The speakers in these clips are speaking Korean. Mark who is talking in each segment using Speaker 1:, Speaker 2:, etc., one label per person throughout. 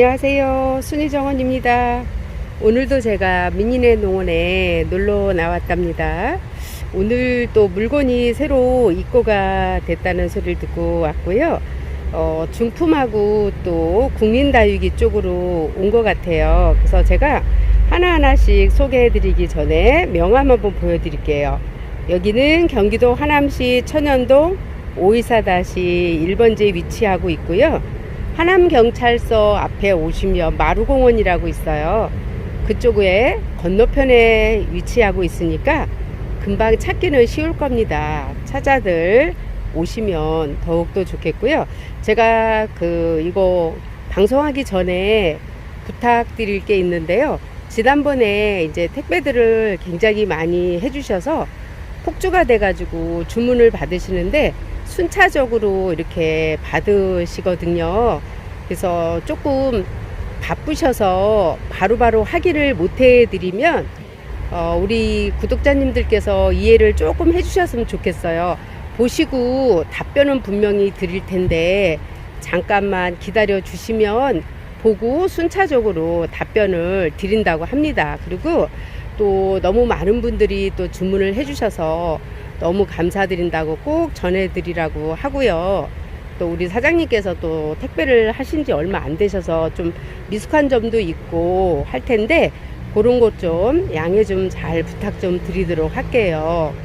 Speaker 1: 안녕하세요. 순희정원입니다. 오늘도 제가 민인의 농원에 놀러 나왔답니다. 오늘 또 물건이 새로 입고가 됐다는 소리를 듣고 왔고요. 어, 중품하고 또 국민다육이 쪽으로 온 것 같아요. 그래서 제가 하나하나씩 소개해 드리기 전에 명함 한번 보여드릴게요. 여기는 경기도 하남시 천연동 524-1번지에 위치하고 있고요. 하남경찰서 앞에 오시면 마루공원이라고 있어요. 그쪽에 건너편에 위치하고 있으니까 금방 찾기는 쉬울 겁니다. 찾아들 오시면 더욱더 좋겠고요. 제가 그 이거 방송하기 전에 부탁드릴 게 있는데요. 지난번에 이제 택배들을 굉장히 많이 해주셔서 폭주가 돼가지고 주문을 받으시는데 순차적으로 이렇게 받으시거든요. 그래서 조금 바쁘셔서 바로 바로 하기를 못 해드리면 어, 우리 구독자님들께서 이해를 조금 해주셨으면 좋겠어요. 보시고 답변은 분명히 드릴 텐데 잠깐만 기다려 주시면 보고 순차적으로 답변을 드린다고 합니다. 그리고 또 너무 많은 분들이 또 주문을 해주셔서 너무 감사드린다고 꼭 전해드리라고 하고요. 또 우리 사장님께서 또 택배를 하신 지 얼마 안 되셔서 좀 미숙한 점도 있고 할 텐데 그런 것 좀 양해 좀 잘 부탁 좀 드리도록 할게요.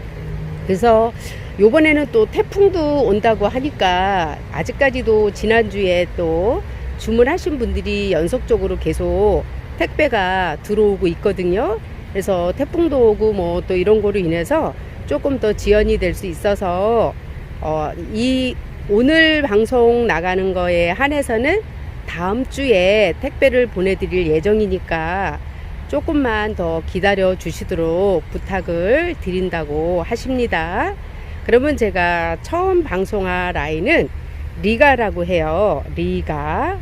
Speaker 1: 그래서 요번에는 또 태풍도 온다고 하니까 아직까지도 지난주에 또 주문하신 분들이 연속적으로 계속 택배가 들어오고 있거든요. 그래서 태풍도 오고 뭐 또 이런 거로 인해서 조금 더 지연이 될 수 있어서 어, 이 오늘 방송 나가는 거에 한해서는 다음 주에 택배를 보내드릴 예정이니까 조금만 더 기다려 주시도록 부탁을 드린다고 하십니다. 그러면 제가 처음 방송할 아이는 리가라고 해요. 리가.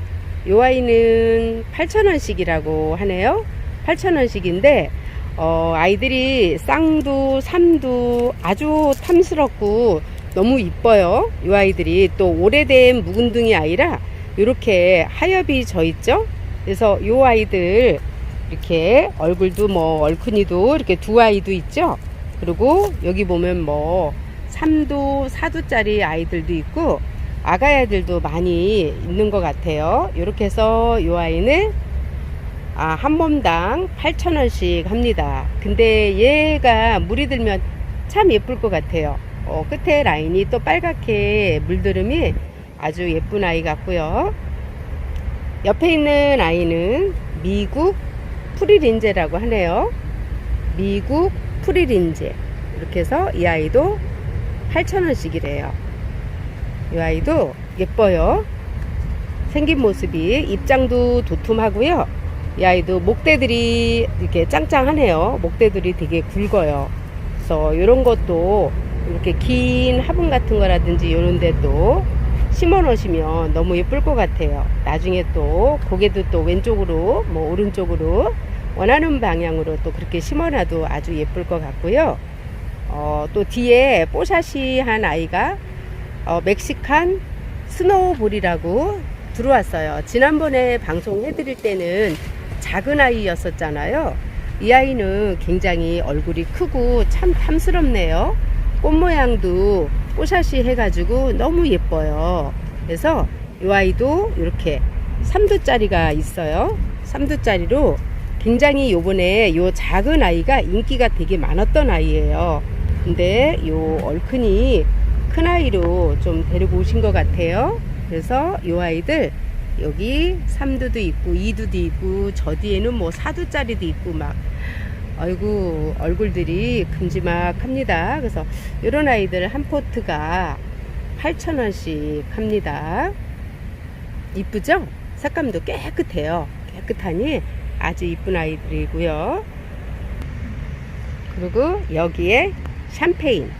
Speaker 1: 요 아이는 8,000원씩이라고 하네요. 8,000원씩인데, 어, 아이들이 쌍두, 삼두 아주 탐스럽고 너무 이뻐요. 요 아이들이 또 오래된 묵은둥이 아이라 이렇게 하엽이 져 있죠. 그래서 요 아이들 이렇게 얼굴도 뭐 얼큰이도 이렇게 두 아이도 있죠. 그리고 여기 보면 뭐 3두, 4두짜리 아이들도 있고 아가야들도 많이 있는 것 같아요. 이렇게 해서 이 아이는 아, 한 몸당 8,000원씩 합니다. 근데 얘가 물이 들면 참 예쁠 것 같아요. 어, 끝에 라인이 또 빨갛게 물들음이 아주 예쁜 아이 같고요. 옆에 있는 아이는 미국 프리린제라고 하네요. 미국 프리린제. 이렇게 해서 이 아이도 8,000원씩이래요. 이 아이도 예뻐요. 생긴 모습이 입장도 도톰하고요. 이 아이도 목대들이 이렇게 짱짱하네요. 목대들이 되게 굵어요. 그래서 이런 것도 이렇게 긴 화분 같은 거라든지 이런 데도 심어 놓으시면 너무 예쁠 것 같아요. 나중에 또 고개도 또 왼쪽으로 뭐 오른쪽으로 원하는 방향으로 또 그렇게 심어 놔도 아주 예쁠 것 같고요. 어, 또 뒤에 뽀샤시 한 아이가 어, 멕시칸 스노우볼이라고 들어왔어요. 지난번에 방송해 드릴 때는 작은 아이였었잖아요. 이 아이는 굉장히 얼굴이 크고 참 탐스럽네요. 꽃 모양도 뽀샤시 해가지고 너무 예뻐요. 그래서 이 아이도 이렇게 3두짜리가 있어요. 3두짜리로 굉장히 요번에 요 작은 아이가 인기가 되게 많았던 아이예요. 근데 요 얼큰이 큰 아이로 좀 데리고 오신 것 같아요. 그래서 요 아이들 여기 3두도 있고 2두도 있고 저 뒤에는 뭐 4두짜리도 있고 막 아이고 얼굴들이 큼지막합니다. 그래서 이런 아이들 한 포트가 8,000원씩 합니다. 이쁘죠? 색감도 깨끗해요. 깨끗하니 아주 이쁜 아이들이고요. 그리고 여기에 샴페인.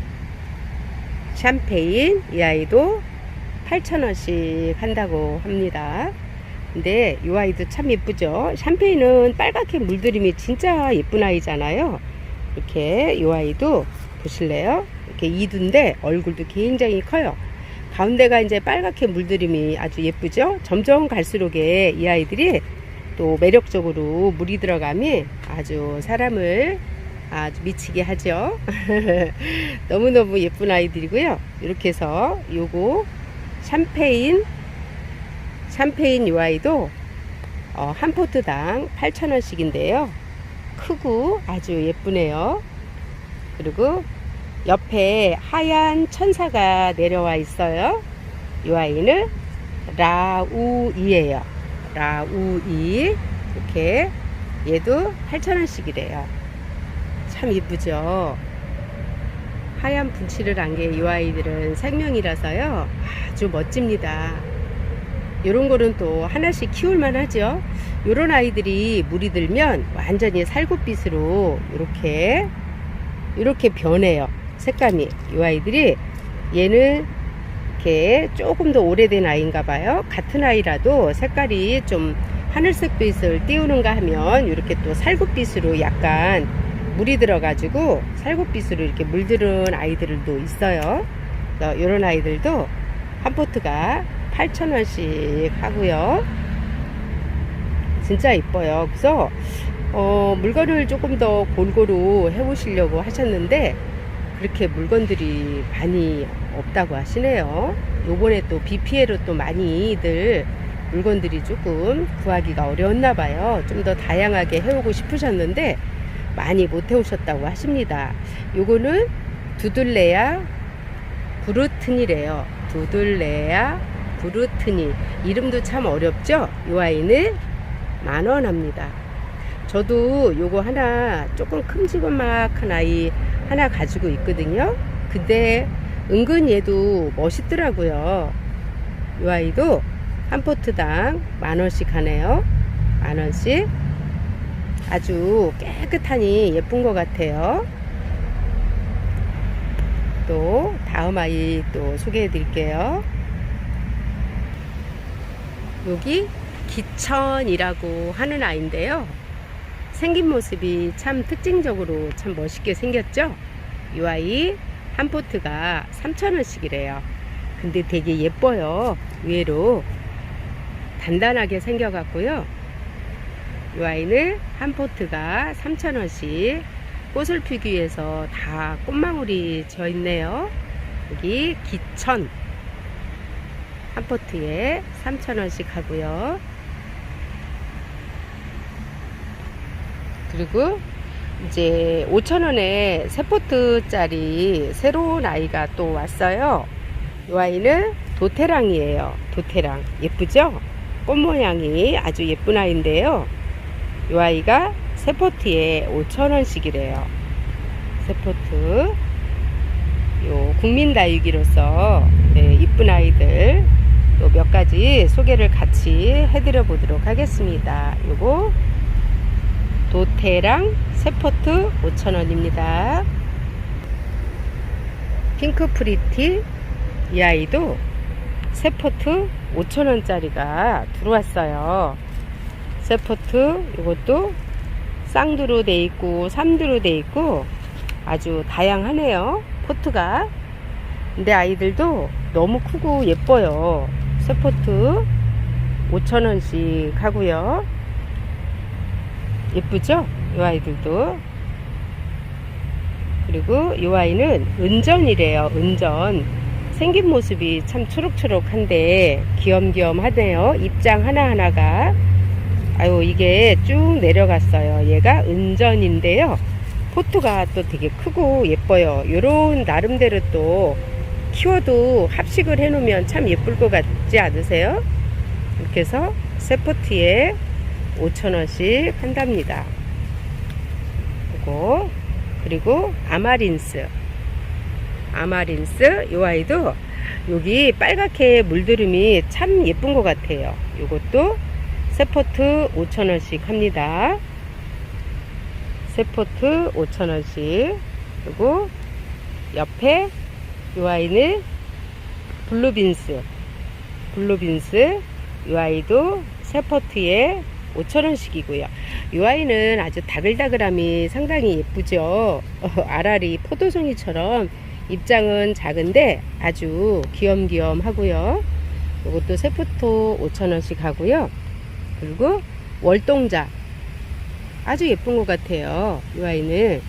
Speaker 1: 샴페인 이 아이도 8,000원씩 한다고 합니다. 근데 이 아이도 참 예쁘죠. 샴페인은 빨갛게 물들임이 진짜 예쁜 아이잖아요. 이렇게 이 아이도 보실래요? 이렇게 이두인데 얼굴도 굉장히 커요. 가운데가 이제 빨갛게 물들임이 아주 예쁘죠? 점점 갈수록에 이 아이들이 또 매력적으로 물이 들어감이 아주 사람을 아주 미치게 하죠. 너무너무 예쁜 아이들이고요. 이렇게 해서 요거 샴페인 샴페인 요 아이도 어, 한 포트당 8,000원씩인데요. 크고 아주 예쁘네요. 그리고 옆에 하얀 천사가 내려와 있어요. 이 아이는 라우이에요. 라우이. 이렇게 얘도 8,000원씩이래요. 참 이쁘죠? 하얀 분칠을 한게이 아이들은 생명이라서요. 아주 멋집니다. 요런 거는 또 하나씩 키울만 하죠. 요런 아이들이 물이 들면 완전히 살구빛으로 이렇게 이렇게 변해요. 색감이. 이 아이들이 얘는 이렇게 조금 더 오래된 아이인가 봐요. 같은 아이라도 색깔이 좀 하늘색 빛을 띄우는가 하면 이렇게 또 살구빛으로 약간 물이 들어가지고 살구빛으로 이렇게 물들은 아이들도 있어요. 이런 아이들도 한 포트가 8,000원씩 하고요. 진짜 이뻐요. 그래서 어, 물건을 조금 더 골고루 해오시려고 하셨는데 그렇게 물건들이 많이 없다고 하시네요. 요번에 또 BPL로 또 많이들 물건들이 조금 구하기가 어려웠나 봐요. 좀 더 다양하게 해오고 싶으셨는데 많이 못 해오셨다고 하십니다. 요거는 두들레야 브루튼이래요. 두들레야 브루튼이 이름도 참 어렵죠? 요 아이는 만원 합니다. 저도 요거 하나 조금 큼지막한 아이 하나 가지고 있거든요. 근데 은근 얘도 멋있더라고요. 요 아이도 한 포트당 만 원씩 하네요. 만 원씩. 아주 깨끗하니 예쁜 것 같아요. 또 다음 아이 또 소개해 드릴게요. 여기 기천이라고 하는 아이인데요. 생긴 모습이 참 특징적으로 참 멋있게 생겼죠? 이 아이 한 포트가 3,000원씩이래요. 근데 되게 예뻐요. 의외로 단단하게 생겨갖고요. 이 아이는 한 포트가 3,000원씩 꽃을 피기 위해서 다 꽃망울이 져 있네요. 여기 기천 한 포트에 3,000원씩 하고요. 그리고 이제 5,000원에 세 포트짜리 새로운 아이가 또 왔어요. 이 아이는 도테랑이에요. 도테랑. 예쁘죠? 꽃 모양이 아주 예쁜 아이인데요. 이 아이가 세 포트에 5,000원씩이래요. 세 포트. 요 국민다육이로서 네, 이쁜 아이들 또 몇 가지 소개를 같이 해드려 보도록 하겠습니다. 요거 도테랑 세포트 5,000원입니다. 핑크 프리티 이 아이도 세포트 5,000원짜리가 들어왔어요. 세포트 이것도 쌍두로 돼 있고 삼두로 돼 있고 아주 다양하네요. 포트가. 근데 아이들도 너무 크고 예뻐요. 세포트 5,000원씩 하고요. 예쁘죠? 이 아이들도. 그리고 이 아이는 은전이래요. 은전. 생긴 모습이 참 초록초록한데 귀염귀염하네요. 입장 하나하나가. 아유, 이게 쭉 내려갔어요. 얘가 은전인데요. 포트가 또 되게 크고 예뻐요. 요런 나름대로 또 키워도 합식을 해 놓으면 참 예쁠 것 같지 않으세요? 이렇게 해서 세 포트에 5,000원씩 한답니다. 그리고, 그리고 아마린스. 아마린스, 이 아이도 여기 빨갛게 물들음이 참 예쁜 것 같아요. 이것도 세포트 5,000원씩 합니다. 세포트 5,000원씩. 그리고 옆에 이 아이는 블루빈스. 블루빈스. 이 아이도 세포트에 5,000원씩이고요. 이 아이는 아주 다글다글함이 상당히 예쁘죠. 어, 알알이 포도송이처럼 입장은 작은데 아주 귀염귀염 하고요. 이것도 세포토 5,000원씩 하고요. 그리고 월동자 아주 예쁜 것 같아요. 이 아이는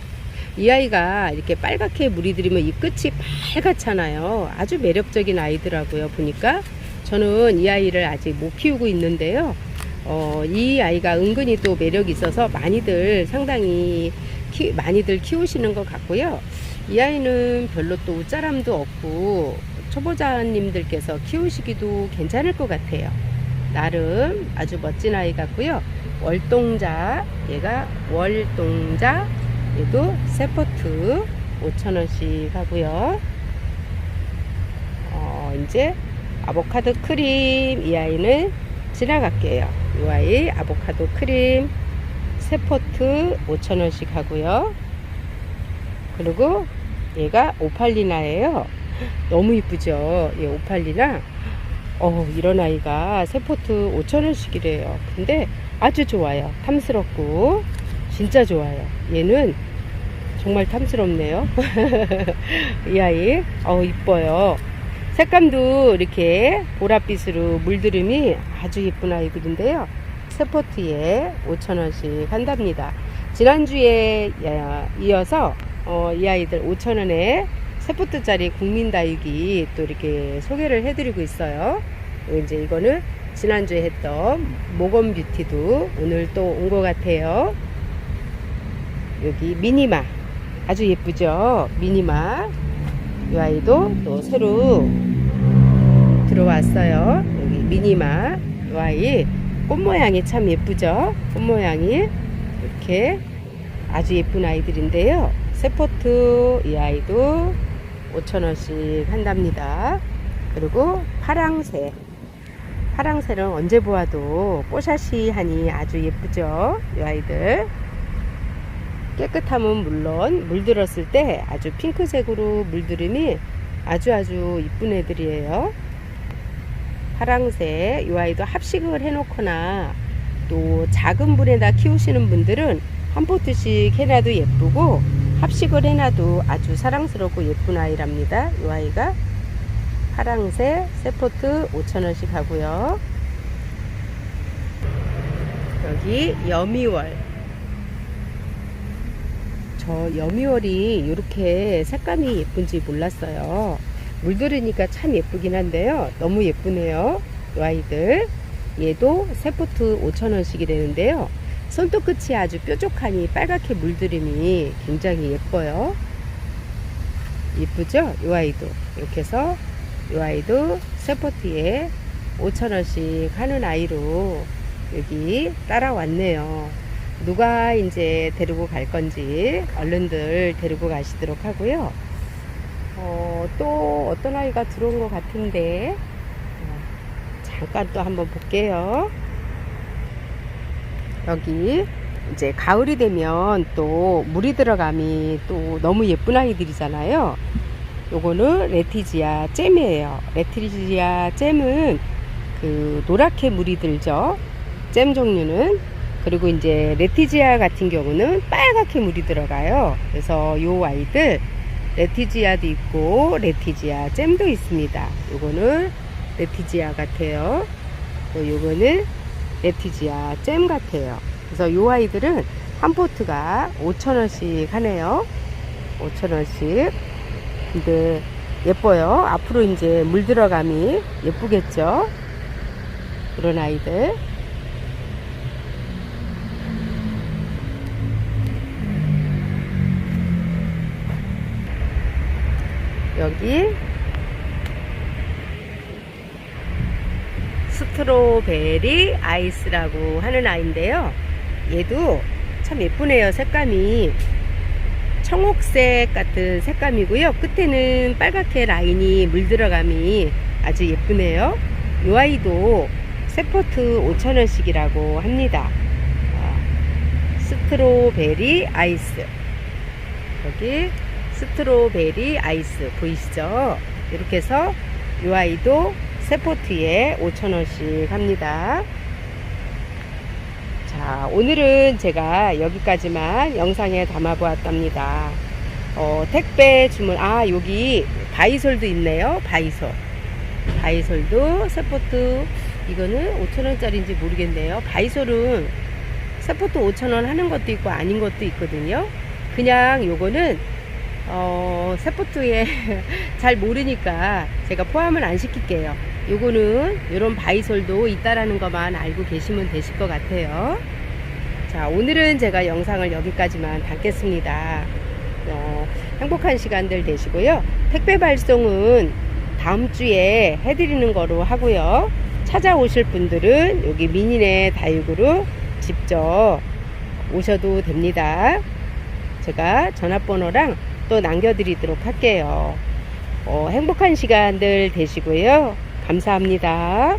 Speaker 1: 이 아이가 이렇게 빨갛게 물이 들이면 이 끝이 빨갛잖아요. 아주 매력적인 아이더라고요. 보니까 저는 이 아이를 아직 못 키우고 있는데요. 어, 이 아이가 은근히 또 매력이 있어서 많이들 상당히 키, 많이들 키우시는 것 같고요. 이 아이는 별로 또 웃자람도 없고 초보자님들께서 키우시기도 괜찮을 것 같아요. 나름 아주 멋진 아이 같고요. 월동자 얘가 월동자 얘도 세포트 5,000원씩 하고요. 어, 이제 아보카도 크림 이 아이는 지나갈게요. 이 아이 아보카도 크림 세포트 5,000원씩 하고요. 그리고 얘가 오팔리나예요. 너무 이쁘죠? 얘 오팔리나. 어, 이런 아이가 세포트 5,000원씩이래요. 근데 아주 좋아요. 탐스럽고 진짜 좋아요. 얘는 정말 탐스럽네요. 이 아이, 어 이뻐요. 색감도 이렇게 보랏빛으로 물들음이 아주 예쁜 아이들인데요. 세포트에 5,000원씩 한답니다. 지난주에 야- 이어서 어, 이 아이들 5,000원에 세포트짜리 국민다육이 또 이렇게 소개를 해드리고 있어요. 이제 이거는 지난주에 했던 모건 뷰티도 오늘 또 온 것 같아요. 여기 미니마 아주 예쁘죠? 미니마 이 아이도 또 새로 들어왔어요. 여기 미니마 이 아이 꽃 모양이 참 예쁘죠? 꽃 모양이 이렇게 아주 예쁜 아이들인데요. 세포트 이 아이도 5,000원씩 한답니다. 그리고 파랑새 파랑새는 언제 보아도 뽀샤시하니 아주 예쁘죠? 이 아이들 깨끗함은 물론 물들었을 때 아주 핑크색으로 물들음이 아주 아주 이쁜 애들이에요. 파랑새 이 아이도 합식을 해놓거나 또 작은 분에다 키우시는 분들은 한 포트씩 해놔도 예쁘고 합식을 해놔도 아주 사랑스럽고 예쁜 아이랍니다. 이 아이가 파랑새 세포트 5,000원씩 하고요. 여기 여미월 저 여미월이 이렇게 색감이 예쁜지 몰랐어요. 물들으니까 참 예쁘긴 한데요. 너무 예쁘네요. 이 아이들. 얘도 세포트 5,000원씩이 되는데요. 손톱 끝이 아주 뾰족하니 빨갛게 물들임이 굉장히 예뻐요. 예쁘죠? 이 아이도. 이렇게 해서 이 아이도 세포트에 5,000원씩 하는 아이로 여기 따라왔네요. 누가 이제 데리고 갈 건지 얼른들 데리고 가시도록 하고요. 어, 또 어떤 아이가 들어온 것 같은데 어, 잠깐 또 한번 볼게요. 여기 이제 가을이 되면 또 물이 들어감이 또 너무 예쁜 아이들이잖아요. 요거는 레티지아 잼이에요. 레티지아 잼은 그 노랗게 물이 들죠. 잼 종류는 그리고 이제 레티지아 같은 경우는 빨갛게 물이 들어가요. 그래서 요 아이들 레티지아도 있고 레티지아 잼도 있습니다. 요거는 레티지아 같아요. 또 요거는 레티지아 잼 같아요. 그래서 요 아이들은 한 포트가 5,000원씩 하네요. 5,000원씩. 근데 예뻐요. 앞으로 이제 물 들어감이 예쁘겠죠? 그런 아이들. 여기 스트로베리 아이스라고 하는 아이인데요. 얘도 참 예쁘네요. 색감이 청옥색 같은 색감이고요. 끝에는 빨갛게 라인이 물들어감이 아주 예쁘네요. 이 아이도 세포트 5,000원씩이라고 합니다. 아, 스트로베리 아이스. 여기 스트로베리 아이스 보이시죠? 이렇게 해서 이 아이도 세포트에 5,000원씩 합니다. 자, 오늘은 제가 여기까지만 영상에 담아 보았답니다. 어, 택배 주문, 아, 여기 바이솔도 있네요. 바이솔. 바이솔도 세포트, 이거는 5천원짜리인지 모르겠네요. 바이솔은 세포트 5천원 하는 것도 있고 아닌 것도 있거든요. 그냥 요거는, 어, 세포트에 잘 모르니까 제가 포함을 안 시킬게요. 요거는 요런 바이솔도 있다라는 것만 알고 계시면 되실 것 같아요. 자, 오늘은 제가 영상을 여기까지만 담겠습니다. 어, 행복한 시간들 되시고요. 택배 발송은 다음 주에 해드리는 거로 하고요. 찾아오실 분들은 여기 미니네 다육으로 직접 오셔도 됩니다. 제가 전화번호랑 또 남겨드리도록 할게요. 어, 행복한 시간들 되시고요. 감사합니다.